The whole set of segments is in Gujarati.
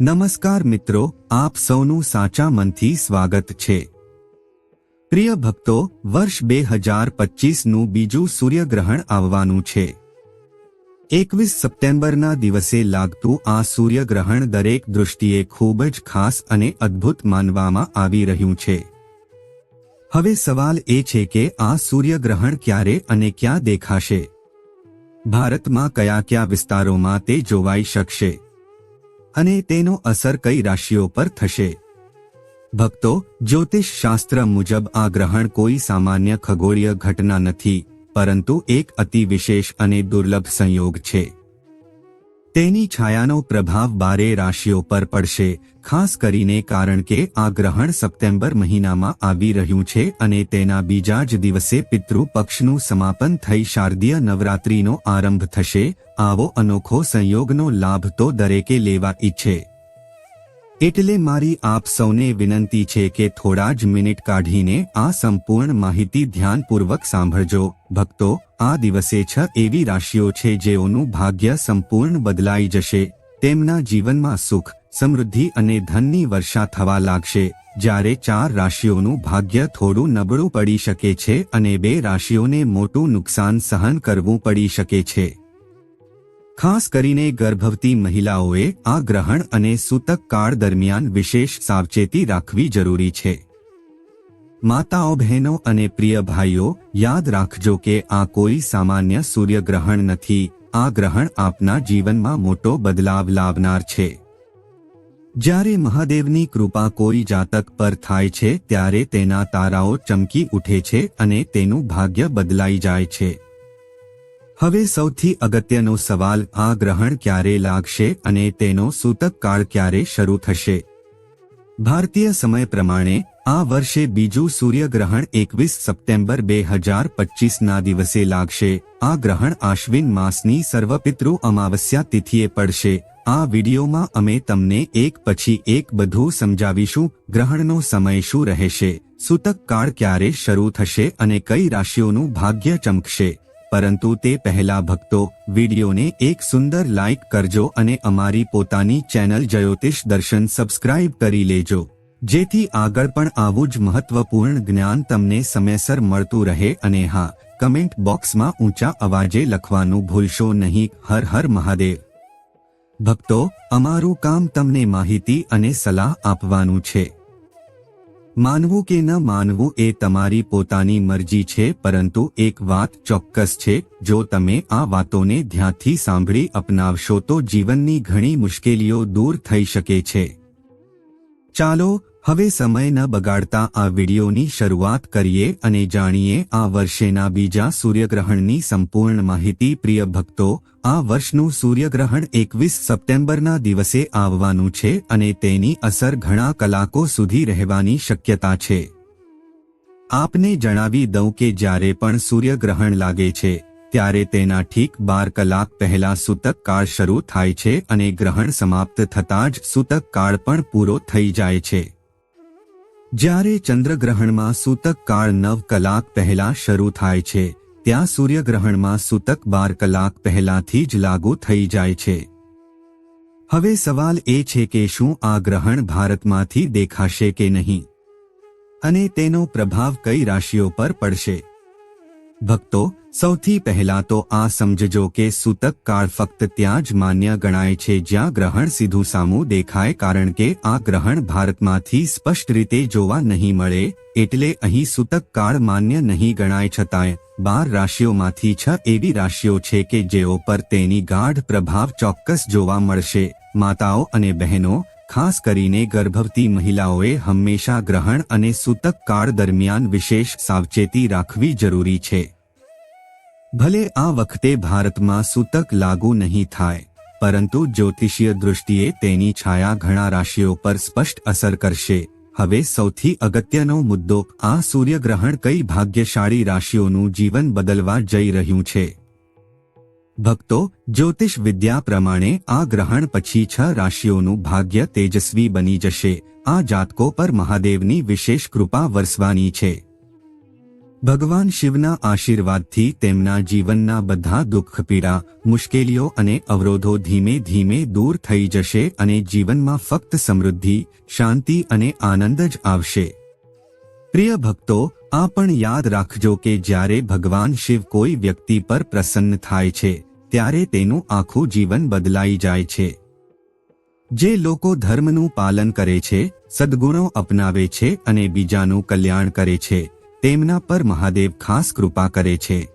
નમસ્કાર મિત્રો, આપ સૌનું સાચા મનથી સ્વાગત છે. પ્રિય ભક્તો, વર્ષ બે હજાર પચીસનું બીજું સૂર્યગ્રહણ આવવાનું છે. એકવીસ સપ્ટેમ્બરના દિવસે લાગતું આ સૂર્યગ્રહણ દરેક દૃષ્ટિએ ખૂબ જ ખાસ અને અદ્ભુત માનવામાં આવી રહ્યું છે. હવે સવાલ એ છે કે આ સૂર્યગ્રહણ ક્યારે અને ક્યાં દેખાશે? ભારતમાં કયા કયા વિસ્તારોમાં તે જોવાઈ શકશે? અને તેનો અસર કઈ રાશિઓ પર થશે? ભક્તો, જ્યોતિષ શાસ્ત્ર મુજબ આ ગ્રહણ કોઈ સામાન્ય ખગોળીય ઘટના નથી, પરંતુ એક અતિ વિશેષ અને દુર્લભ સંયોગ છે. તેની છાયાનો પ્રભાવ બારે રાશિઓ પર પડશે, ખાસ કરીને કારણ કે આ ગ્રહણ સપ્ટેમ્બર મહિનામાં આવી રહ્યું છે અને તેના બીજા જ દિવસે પિતૃ પક્ષનું સમાપન થઈ શારદીય નવરાત્રીનો આરંભ થશે, આવો અનોખો સંયોગનો લાભ તો દરેકે લેવા ઈચ્છે. એટલે મારી આપ સૌને વિનંતી છે કે થોડા જ મિનિટ કાઢીને આ સંપૂર્ણ માહિતી ધ્યાનપૂર્વક સાંભળજો, ભક્તો આ દિવસે છ એવી રાશિઓ છે જેઓનું ભાગ્ય સંપૂર્ણ બદલાઈ જશે. તેમના જીવનમાં સુખ, સમૃદ્ધિ અને ધનની વર્ષા થવા લાગશે. જ્યારે ચાર રાશિઓનું ભાગ્ય થોડું નબળું પડી શકે છે અને બે રાશિઓને મોટું નુકસાન સહન કરવું પડી શકે છે. ખાસ કરીને ગર્ભવતી મહિલાઓએ આ ગ્રહણ અને સૂતક કાળ દરમિયાન વિશેષ સાવચેતી રાખવી જરૂરી છે. માતાઓ, બહેનો અને પ્રિય ભાઈઓ, યાદ રાખજો કે આ કોઈ સામાન્ય સૂર્યગ્રહણ નથી. આ ગ્રહણ આપના જીવનમાં મોટો બદલાવ લાવનાર છે. જ્યારે મહાદેવની કૃપા કોઈ જાતક પર થાય છે, ત્યારે તેના તારાઓ ચમકી ઉઠે છે અને તેનું ભાગ્ય બદલાઈ જાય છે. હવે સૌથી અગત્યનો સવાલ, આ ગ્રહણ ક્યારે લાગશે અને તેનો સૂતક કાળ ક્યારે શરૂ થશે? ભારતીય સમય પ્રમાણે આ વર્ષે બીજું સૂર્યગ્રહણ એકવીસ સપ્ટેમ્બર બે હજાર પચીસના દિવસે લાગશે. આ ગ્રહણ આશ્વિન માસની સર્વપિતૃ અમાવસ્યા તિથિએ પડશે. આ વિડીયોમાં અમે તમને એક પછી એક બધું સમજાવીશું, ગ્રહણનો સમય શું રહેશે, સૂતક કાળ ક્યારે શરૂ થશે અને કઈ રાશિઓનું ભાગ્ય ચમકશે. પરંતુ તે પહેલા ભક્તો, વિડીયોને એક સુંદર લાઇક કરજો અને અમારી પોતાની ચેનલ જ્યોતિષ દર્શન સબસ્ક્રાઇબ કરી લેજો. જેથી આગળ પણ આવું જ મહત્વપૂર્ણ જ્ઞાન તમને સમયસર મળતું રહે અને હા, કમેન્ટ બોક્સમાં ઊંચા અવાજે લખવાનું ભૂલશો નહીં. હર હર મહાદેવ. ભક્તો, અમારું કામ તમને માહિતી અને સલાહ આપવાનું છે. માનવું કે ન માનવું એ તમારી પોતાની મરજી છે, પરંતુ એક વાત ચોક્કસ છે, જો તમે આ વાતોને ધ્યાનથી સાંભળી અપનાવશો તો જીવનની ઘણી મુશ્કેલીઓ દૂર થઈ શકે છે. ચાલો હવે સમય ન બગાડતા આ વિડીયોની શરૂઆત કરીએ અને જાણીએ આ વર્ષેના બીજા સૂર્યગ્રહણની સંપૂર્ણ માહિતી. પ્રિય ભક્તો, આ વર્ષનું સૂર્યગ્રહણ એકવીસ સપ્ટેમ્બરના દિવસે આવવાનું છે અને તેની અસર ઘણા કલાકો સુધી રહેવાની શક્યતા છે. આપને જણાવી દઉં કે જ્યારે પણ સૂર્યગ્રહણ લાગે છે, ત્યારે તેના ઠીક બાર કલાક પહેલા સૂતક કાળ શરૂ થાય છે અને ગ્રહણ સમાપ્ત થતાં જ સૂતક કાળ પણ પૂરો થઈ જાય છે. જ્યારે ચંદ્રગ્રહણમાં સૂતક કાળ નવ કલાક પહેલા શરૂ થાય છે, ત્યાં સૂર્યગ્રહણમાં સૂતક બાર કલાક પહેલાથી જ લાગુ થઈ જાય છે. હવે સવાલ એ છે કે શું આ ગ્રહણ ભારતમાંથી દેખાશે કે નહીં? અને તેનો પ્રભાવ કઈ રાશિઓ પર પડશે? ભક્તો સૌથી પહેલા તો આ સમજજો કે સૂતક કાળ ફક્ત ત્યાં જ માન્ય ગણાય છે જ્યાં ગ્રહણ સીધું સામું દેખાય કારણ કે આ ગ્રહણ ભારતમાંથી સ્પષ્ટ રીતે જોવા નહીં મળે, એટલે અહીં સૂતક કાળ માન્ય નહીં ગણાય છતાંય, બાર રાશિઓમાંથી છ એવી રાશિઓ છે કે જેઓ પર તેની ગાઢ પ્રભાવ ચોક્કસ જોવા મળશે. માતાઓ અને બહેનો, ખાસ કરીને ગર્ભવતી મહિલાઓએ હંમેશા ગ્રહણ અને સૂતક કાળ દરમિયાન વિશેષ સાવચેતી રાખવી જરૂરી છે. ભલે આ વખતે ભારતમાં સૂતક લાગુ નહીં થાય, પરંતુ જ્યોતિષીય દૃષ્ટિએ તેની છાયા ઘણા રાશિઓ પર સ્પષ્ટ અસર કરશે. હવે સૌથી અગત્યનો મુદ્દો, આ સૂર્યગ્રહણ કઈ ભાગ્યશાળી રાશિઓનું જીવન બદલવા જઈ રહ્યું છે? ભક્તો, જ્યોતિષ વિદ્યા પ્રમાણે આ ગ્રહણ પછી છ રાશિઓનું ભાગ્ય તેજસ્વી બની જશે. આ જાતકો પર મહાદેવની વિશેષ કૃપા વરસવાની છે. ભગવાન શિવના આશીર્વાદથી તેમના જીવનના બધા દુઃખ, પીડા, મુશ્કેલીઓ અને અવરોધો ધીમે ધીમે દૂર થઈ જશે અને જીવનમાં ફક્ત સમૃદ્ધિ, શાંતિ અને આનંદ જ આવશે. પ્રિય ભક્તો, આ પણ યાદ રાખજો કે જ્યારે ભગવાન શિવ કોઈ વ્યક્તિ પર પ્રસન્ન થાય છે, ત્યારે તેનું આખું જીવન બદલાઈ જાય છે. જે લોકો ધર્મનું પાલન કરે છે, સદ્ગુણો અપનાવે છે અને બીજાનું કલ્યાણ કરે છે તેમના પર મહાદેવ ખાસ કૃપા કરે છે.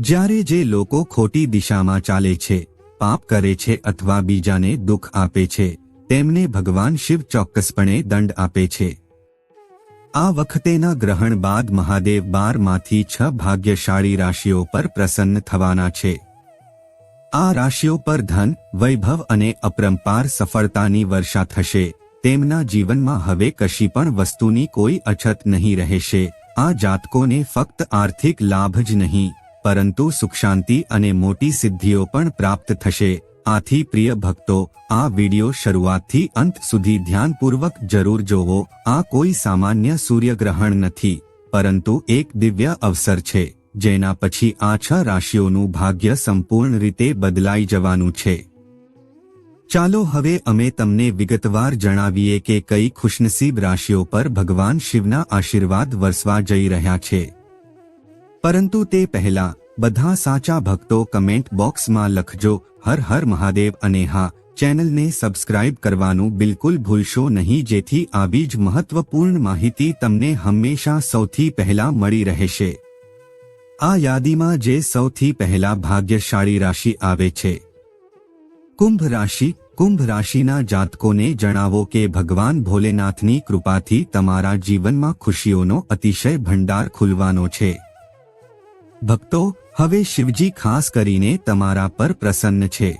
જ્યારે જે લોકો ખોટી દિશામાં ચાલે છે, પાપ કરે છે અથવા બીજાને દુઃખ આપે છે, તેમને ભગવાન શિવ ચોક્કસપણે દંડ આપે છે. આ વખતેના ગ્રહણ બાદ મહાદેવ બારમાંથી છ ભાગ્યશાળી રાશિઓ પર પ્રસન્ન થવાના છે. આ રાશિઓ પર ધન, વૈભવ અને અપરંપાર સફળતાની વર્ષા થશે. તેમના જીવનમાં હવે કશી પણ વસ્તુની કોઈ અછત નહીં રહેશે. આ જાતકોને ફક્ત આર્થિક લાભ જ નહીં, પરંતુ સુખ શાંતિ અને મોટી સિદ્ધિઓ પણ પ્રાપ્ત થશે. આથી પ્રિય ભક્તો, આ વિડિયો શરૂઆતથી અંત સુધી ધ્યાનપૂર્વક જરૂર જોવો. આ કોઈ સામાન્ય સૂર્યગ્રહણ નથી, પરંતુ એક દિવ્ય અવસર છે, જેના પછી આ છ રાશિઓનું ભાગ્ય સંપૂર્ણ રીતે બદલાઈ જવાનું છે. ચાલો હવે અમે તમને વિગતવાર જણાવીએ કે કઈ ખુશનસીબ રાશિઓ પર ભગવાન શિવના આશીર્વાદ વરસવા જઈ રહ્યા છે. પરંતુ તે પહેલા, બધા સાચા ભક્તો કમેન્ટ બોક્સમાં લખજો, હર હર મહાદેવ અને હા, ચેનલને સબસ્ક્રાઇબ કરવાનું બિલકુલ ભૂલશો નહીં, જેથી આવી જ મહત્વપૂર્ણ માહિતી તમને હંમેશા સૌથી પહેલા મળી રહેશે. આ યાદીમાં જે સૌથી પહેલા ભાગ્યશાળી રાશિ આવે છે. કુંભ રાશિ, કુંભ રાશિના જાતકોને જણાવો કે ભગવાન ભોલેનાથની કૃપાથી તમારા જીવનમાં ખુશીઓનો અતિશય ભંડાર ખુલવાનો છે. ભક્તો, હવે શિવજી ખાસ કરીને તમારા પર પ્રસન્ન છે.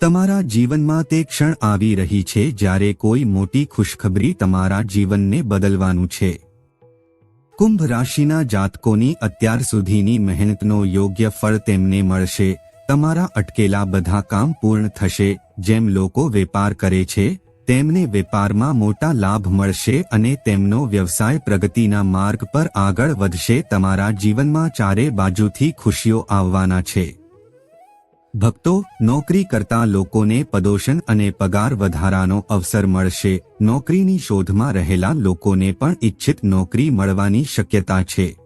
તમારા જીવનમાં તે ક્ષણ આવી રહી છે જ્યારે કોઈ મોટી ખુશખબરી તમારા જીવનને બદલવાનું છે. કુંભ રાશિના જાતકોની અત્યાર સુધીની મહેનતનો યોગ્ય ફળ તેમને મળશે. તમારા અટકેલા બધા કામ પૂર્ણ થશે, જેમ લોકો વેપાર કરે છે, તેમને વેપારમાં મોટા લાભ મળશે અને તેમનો વ્યવસાય પ્રગતિના માર્ગ પર આગળ વધશે. તમારા જીવનમાં ચારે બાજુથી ખુશીઓ આવવાના છે. ભક્તો નોકરી કરતા લોકોને પદોષણ અને પગાર વધારાનો અવસર મળશે. નોકરીની શોધમાં રહેલા લોકોને પણ ઇચ્છિત નોકરી મળવાની શક્યતા છે.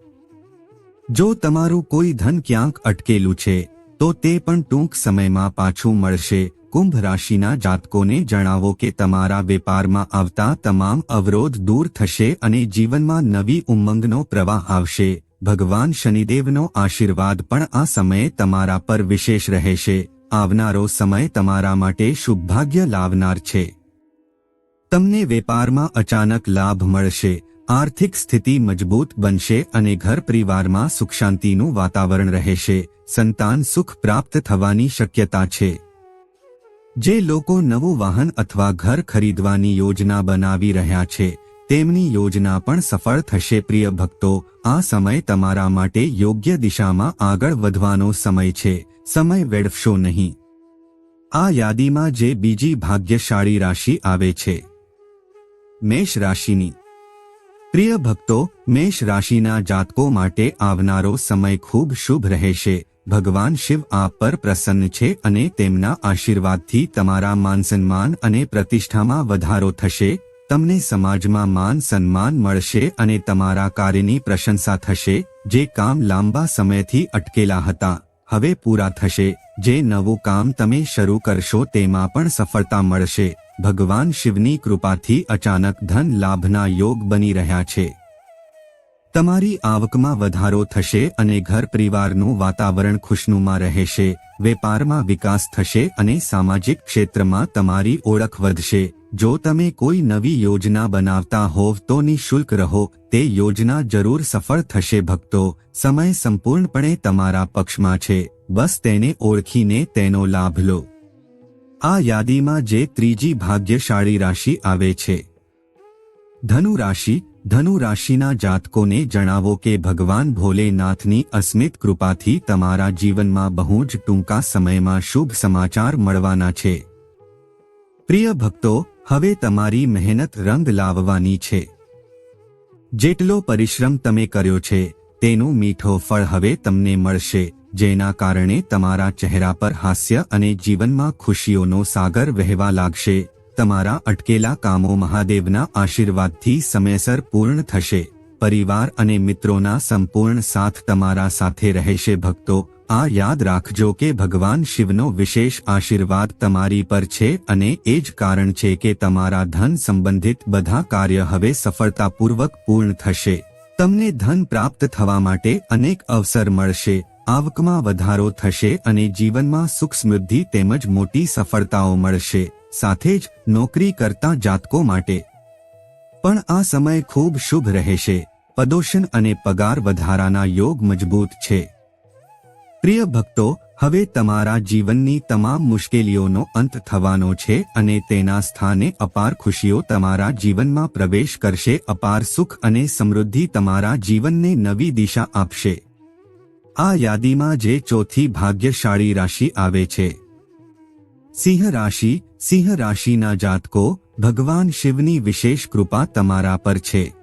જો તમારું કોઈ ધન ક્યાંક અટકેલું છે તો તે પણ ટૂંક સમયમાં પાછું મળશે. કુંભ રાશિના જાતકોને જણાવો કે તમારા વેપારમાં આવતા તમામ અવરોધ દૂર થશે અને જીવનમાં નવી ઉમંગનો પ્રવાહ આવશે. ભગવાન શનિદેવનો આશીર્વાદ પણ આ સમયે તમારા પર વિશેષ રહેશે. આવનારો સમય તમારા માટે શુભભાગ્ય લાવનાર છે. તમને વેપારમાં અચાનક લાભ મળશે. આર્થિક સ્થિતિ મજબૂત બનશે અને ઘર પરિવારમાં સુખ શાંતિનું વાતાવરણ રહેશે, સંતાન સુખ પ્રાપ્ત થવાની શક્યતા છે. જે લોકો નવું વાહન અથવા ઘર ખરીદવાની યોજના બનાવી રહ્યા છે, તેમની યોજના પણ સફળ થશે. પ્રિય ભક્તો, આ સમય તમારા માટે યોગ્ય દિશામાં આગળ વધવાનો સમય છે, સમય વેડફશો નહીં. આ યાદીમાં જે બીજી ભાગ્યશાળી રાશિ આવે છે. મેષ રાશિની પ્રિય ભક્તો, મેષ રાશિના જાતકો માટે આવનારો સમય ખૂબ શુભ રહેશે. ભગવાન શિવ આપ પર પ્રસન્ન છે અને તેમના આશીર્વાદથી તમારા માન સન્માન અને પ્રતિષ્ઠામાં વધારો થશે. તમને સમાજમાં માન સન્માન મળશે અને તમારા કાર્યની પ્રશંસા થશે, જે કામ લાંબા સમયથી અટકેલા હતા. હવે પૂરા થશે. જે નવું કામ તમે શરૂ કરશો તેમાં પણ સફળતા મળશે. ભગવાન શિવની કૃપાથી અચાનક ધન લાભના યોગ બની રહ્યા છે. તમારી આવકમાં વધારો થશે અને ઘર પરિવારનું વાતાવરણ ખુશનુમા રહેશે, વેપારમાં વિકાસ થશે અને સામાજિક ક્ષેત્રમાં તમારી ઓળખ વધશે. જો તમે કોઈ નવી યોજના બનાવતા હોવ તો નિઃશુલ્ક રહો, તે યોજના જરૂર સફળ થશે ભક્તો. સમય સંપૂર્ણપણે તમારા પક્ષમાં છે. બસ તેને ઓળખીને તેનો લાભ લો. આ યાદીમાં જે ત્રીજી ભાગ્યશાળી રાશિ આવે છે. ધનુ રાશિ, ધનુ રાશિના જાતકોને જણાવો કે ભગવાન ભોલેનાથની અસ્મિત કૃપાથી તમારા જીવનમાં બહુ જ ટૂંકા સમયમાં શુભ સમાચાર મળવાના છે. પ્રિય ભક્તો, હવે તમારી મહેનત રંગ લાવવાની છે. જેટલો પરિશ્રમ તમે કર્યો છે, તેનું મીઠો ફળ હવે તમને મળશે. જેના કારણે તમારા ચહેરા પર હાસ્ય અને જીવનમાં ખુશીઓનો સાગર વહેવા લાગશે. તમારા અટકેલા કામો મહાદેવના આશીર્વાદથી સમયસર પૂર્ણ થશે. પરિવાર અને મિત્રોના સંપૂર્ણ સાથ તમારા સાથે રહેશે ભક્તો. આ યાદ રાખજો કે ભગવાન શિવનો વિશેષ આશીર્વાદ તમારી પર છે અને એ જ કારણ છે કે તમારા ધન સંબંધિત બધા કાર્ય હવે સફળતાપૂર્વક પૂર્ણ થશે. તમને ધન પ્રાપ્ત થવા માટે અનેક અવસર મળશે. આવકમાં વધારો થશે અને જીવનમાં સુખ સમૃદ્ધિ તેમજ મોટી સફળતાઓ મળશે, સાથે જ નોકરી કરતા જાતકો માટે. પણ આ સમય ખૂબ શુભ રહેશે. પ્રદોષણ અને પગાર વધારાના યોગ મજબૂત છે. પ્રિય ભક્તો, હવે તમારા જીવનની તમામ મુશ્કેલીઓનો અંત થવાનો છે અને તેના સ્થાને અપાર ખુશીઓ તમારા જીવનમાં પ્રવેશ કરશે. અપાર સુખ અને સમૃદ્ધિ તમારા જીવનને નવી દિશા આપશે. આ યાદીમાં જે ચોથી ભાગ્યશાળી રાશિ આવે છે. સિંહ રાશિ, સિંહ રાશિના જાતકો, ભગવાન શિવની વિશેષ કૃપા તમારા પર છે.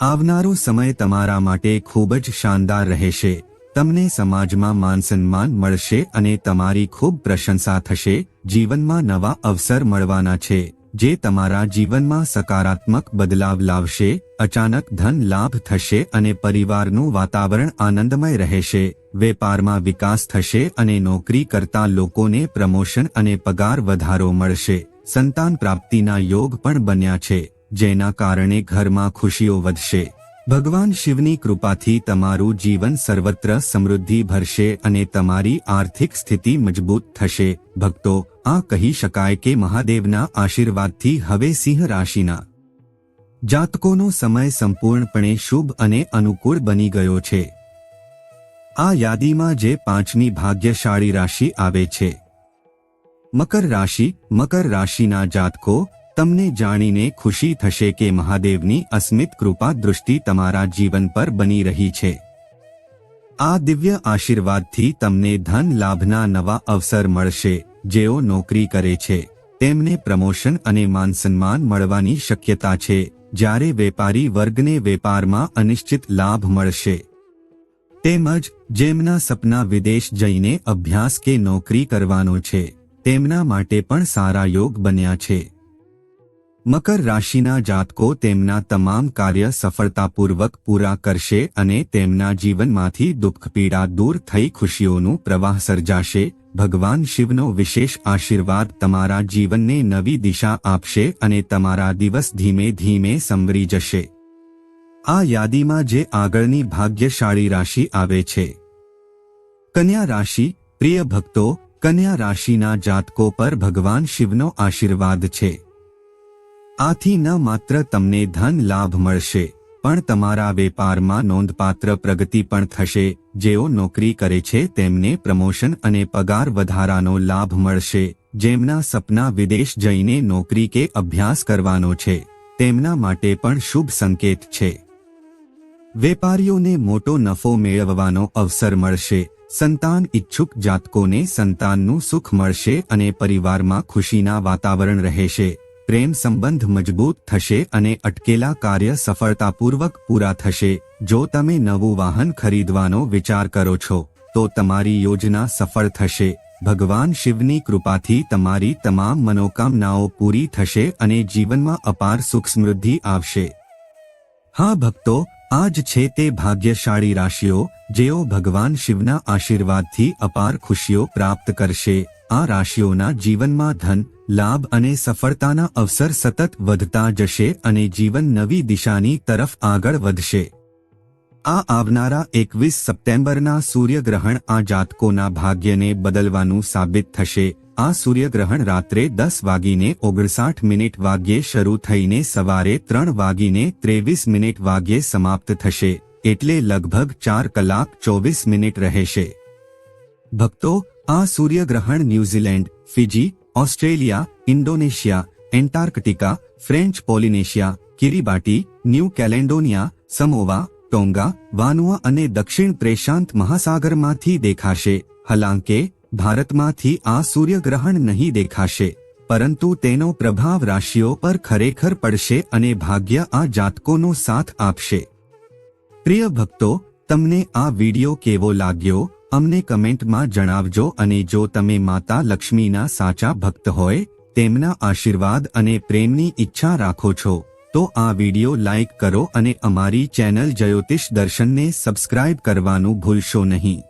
આવનારો સમય તમારા માટે ખૂબ જ શાનદાર રહેશે. તમને સમાજમાં માન સન્માન મળશે અને તમારી ખૂબ પ્રશંસા થશે. જીવનમાં નવા અવસર મળવાના છે. જે તમારા જીવનમાં સકારાત્મક બદલાવ લાવશે, અચાનક ધન લાભ થશે અને પરિવારનું વાતાવરણ આનંદમય રહેશે, વેપારમાં વિકાસ થશે અને નોકરી કરતા લોકોને પ્રમોશન અને પગાર વધારો મળશે. સંતાન પ્રાપ્તિના યોગ પણ બન્યા છે, જેના કારણે ઘરમાં ખુશીઓ વધશે. ભગવાન શિવની કૃપાથી તમારું જીવન સર્વત્ર સમૃદ્ધિ ભરશે અને તમારી આર્થિક સ્થિતિ મજબૂત થશે. ભક્તો, આ કહી શકાય કે મહાદેવના આશીર્વાદથી હવે સિંહ રાશિના જાતકોનો સમય સંપૂર્ણપણે શુભ અને અનુકૂળ બની ગયો છે. આ યાદીમાં જે પાંચમી ભાગ્યશાળી રાશિ આવે છે. મકર રાશિ, મકર રાશિના જાતકો તમને જાણીને ખુશી થશે કે મહાદેવની અસ્મિત કૃપા દૃષ્ટિ તમારા જીવન પર બની રહી છે. આ દિવ્ય આશીર્વાદથી તમને ધન લાભના નવા અવસર મળશે, જેઓ નોકરી કરે છે. તેમને પ્રમોશન અને માન સન્માન મળવાની શક્યતા છે, જ્યારે વેપારી વર્ગને વેપારમાં અનિશ્ચિત લાભ મળશે. તેમજ, જેમના સપના વિદેશ જઈને અભ્યાસ કે નોકરી કરવાનો છે, તેમના માટે પણ સારા યોગ બન્યા છે. મકર રાશિના જાતકો તેમના તમામ કાર્ય સફળતાપૂર્વક પૂરા કરશે અને તેમના જીવનમાંથી દુઃખ પીડા દૂર થઈ ખુશીઓનું પ્રવાહ સર્જાશે. ભગવાન શિવનો વિશેષ આશીર્વાદ તમારા જીવનને નવી દિશા આપશે અને તમારા દિવસ ધીમે ધીમે સંવરી જશે. આ યાદીમાં જે આગળની ભાગ્યશાળી રાશિ આવે છે. કન્યા રાશિ, પ્રિય ભક્તો, કન્યા રાશિના જાતકો પર ભગવાન શિવનો આશીર્વાદ છે. આથી ન માત્ર તમને ધન લાભ મળશે, પણ તમારા વેપારમાં નોંધપાત્ર પ્રગતિ પણ થશે, જેઓ નોકરી કરે છે તેમને પ્રમોશન અને પગાર વધારાનો લાભ મળશે, જેમના સપના વિદેશ જઈને નોકરી કે અભ્યાસ કરવાનો છે, તેમના માટે પણ શુભ સંકેત છે. વેપારીઓને મોટો નફો મેળવવાનો અવસર મળશે, સંતાન ઇચ્છુક જાતકોને સંતાનનું સુખ મળશે અને પરિવારમાં ખુશીના વાતાવરણ રહેશે પ્રેમ સંબંધ મજબૂત થશે અને અટકેલા કાર્ય સફળતાપૂર્વક પૂરા થશે. જો તમે નવું વાહન ખરીદવાનો વિચાર કરો છો, તો તમારી યોજના સફળ થશે. ભગવાન શિવની કૃપાથી તમારી તમામ મનોકામનાઓ પૂરી થશે અને જીવનમાં અપાર સુખ સમૃદ્ધિ આવશે. હા ભક્તો, આજ છે તે ભાગ્યશાળી રાશિઓ, જેઓ ભગવાન શિવના આશીર્વાદથી અપાર ખુશીઓ પ્રાપ્ત કરશે. આ રાશિઓના જીવનમાં ધન લાભ અને સફળતાના અવસર સતત વધતા જશે અને જીવન નવી દિશાની તરફ આગળ વધશે. આ આવનારા એકવીસ સપ્ટેમ્બરના સૂર્યગ્રહણ આ જાતકોના ભાગ્યને બદલવાનું સાબિત થશે. આ સૂર્યગ્રહણ રાત્રે દસ વાગીને ઓગણસાઠ મિનિટ વાગ્યે શરૂ થઈને સવારે ત્રણ વાગીને ત્રેવીસ મિનિટ વાગ્યે સમાપ્ત થશે, એટલે લગભગ ચાર કલાક ચોવીસ મિનિટ રહેશે. ભક્તો, આ સૂર્યગ્રહણ New Zealand, Fiji Australia Indonesia Antarctica French Polynesia Kiribati New Caledonia Samoa Tonga Vanuatu અને દક્ષિણ પ્રેશાંત મહાસાગરમાંથી દેખાશે હલાંકે ભારતમાંથી આ સૂર્યગ્રહણ નહીં દેખાશે પરંતુ તેનો પ્રભાવ રાશિઓ પર ખરેખર પડશે અને ભાગ્ય આ જાતકોનો સાથ આપશે પ્રિય ભક્તો તમને આ વિડિયો કેવો લાગ્યો અમને કમેન્ટમાં જણાવજો અને જો તમે માતા લક્ષ્મીના સાચા ભક્ત હોય, તેમના આશીર્વાદ અને પ્રેમની ઈચ્છા રાખો છો, તો આ વિડિયો લાઈક કરો અને અમારી ચેનલ જ્યોતિષ દર્શનને સબસ્ક્રાઇબ કરવાનું ભૂલશો નહીં.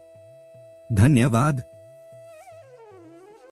ધન્યવાદ.